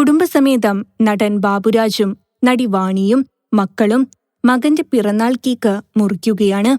കുടുംബസമേതം നടൻ ബാബുരാജും നടി വാണിയും മക്കളും മകന്റെ പിറന്നാൾ കേക്ക് മുറിക്കുകയാണ്.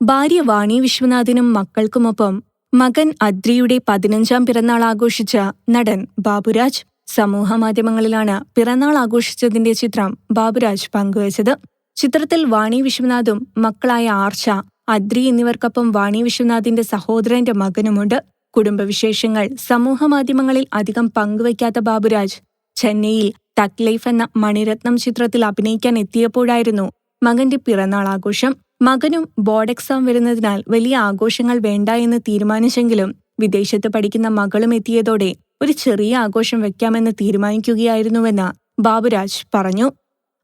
ഭാര്യ വാണി വിശ്വനാഥിനും മക്കൾക്കുമൊപ്പം മകൻ അദ്രിയുടെ പതിനഞ്ചാം പിറന്നാൾ ആഘോഷിച്ച നടൻ ബാബുരാജ് സമൂഹമാധ്യമങ്ങളിലാണ് പിറന്നാൾ ആഘോഷിച്ചതിന്റെ ചിത്രം ബാബുരാജ് പങ്കുവച്ചത്. ചിത്രത്തിൽ വാണി വിശ്വനാഥും മക്കളായ ആർച്ച അദ്രി എന്നിവർക്കൊപ്പം വാണി വിശ്വനാഥിന്റെ സഹോദരന്റെ മകനുമുണ്ട്. കുടുംബവിശേഷങ്ങൾ സമൂഹമാധ്യമങ്ങളിൽ അധികം പങ്കുവയ്ക്കാത്ത ബാബുരാജ് ചെന്നൈയിൽ തക് ലൈഫ് എന്ന മണിരത്നം ചിത്രത്തിൽ അഭിനയിക്കാൻ എത്തിയപ്പോഴായിരുന്നു മകന്റെ പിറന്നാൾ ആഘോഷം. മകനും ബോർഡ് എക്സാം വരുന്നതിനാൽ വലിയ ആഘോഷങ്ങൾ വേണ്ട എന്ന് തീരുമാനിച്ചെങ്കിലും വിദേശത്ത് പഠിക്കുന്ന മകളും എത്തിയതോടെ ഒരു ചെറിയ ആഘോഷം വെക്കാമെന്ന് തീരുമാനിക്കുകയായിരുന്നുവെന്ന് ബാബുരാജ് പറഞ്ഞു.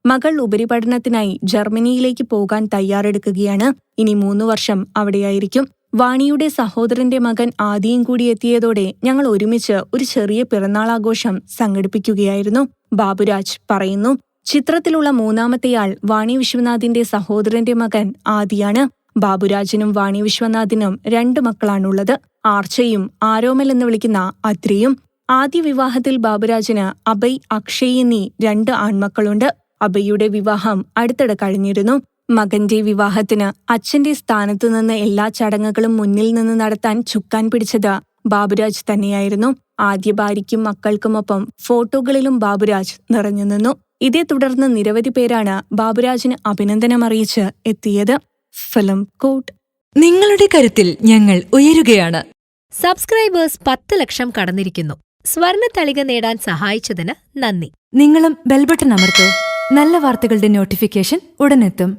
മകൾ ഉപരിപഠനത്തിനായി ജർമ്മനിയിലേക്ക് പോകാൻ തയ്യാറെടുക്കുകയാണ്. ഇനി മൂന്നു വർഷം അവിടെയായിരിക്കും. വാണിയുടെ സഹോദരന്റെ മകൻ ആദിയും കൂടി എത്തിയതോടെ ഞങ്ങൾ ഒരുമിച്ച് ഒരു ചെറിയ പിറന്നാളാഘോഷം സംഘടിപ്പിക്കുകയായിരുന്നു. ബാബുരാജ് പറയുന്നു ചിത്രത്തിലുള്ള മൂന്നാമത്തെയാൾ വാണി വിശ്വനാഥിന്റെ സഹോദരന്റെ മകൻ ആദിയാണ്. ബാബുരാജിനും വാണി വിശ്വനാഥിനും രണ്ട് മക്കളാണുള്ളത്. ആർച്ചയും ആരോമൽ എന്ന് വിളിക്കുന്ന അത്രിയും. ആദ്യ വിവാഹത്തിൽ ബാബുരാജിന് അഭയ് അക്ഷയ് എന്നീ രണ്ട് ആൺമക്കളുണ്ട്. അഭയുടെ വിവാഹം അടുത്തിടെ കഴിഞ്ഞിരുന്നു. മകന്റെ വിവാഹത്തിന് അച്ഛന്റെ സ്ഥാനത്തു നിന്ന് എല്ലാ ചടങ്ങുകളും മുന്നിൽ നിന്ന് നടത്താൻ ചുക്കാൻ പിടിച്ചത് ബാബുരാജ് തന്നെയായിരുന്നു. ആദ്യ ഭാര്യയ്ക്കും മക്കൾക്കുമൊപ്പം ഫോട്ടോകളിലും ബാബുരാജ് നിറഞ്ഞു നിന്നു. ഇതേ തുടർന്ന് നിരവധി പേരാണ് ബാബുരാജിന് അഭിനന്ദനം അറിയിച്ച് എത്തിയത്. ഫിലിം കോട്ട്. നിങ്ങളുടെ കരുത്തിൽ ഞങ്ങൾ ഉയരുകയാണ്. സബ്സ്ക്രൈബേഴ്സ് പത്ത് ലക്ഷം കടന്നിരിക്കുന്നു. സ്വർണ തളിക നേടാൻ സഹായിച്ചതിന് നന്ദി. നിങ്ങളും ബെൽബട്ടൺ അമർത്തോ. നല്ല വാർത്തകളുടെ നോട്ടിഫിക്കേഷൻ ഉടനെത്തും.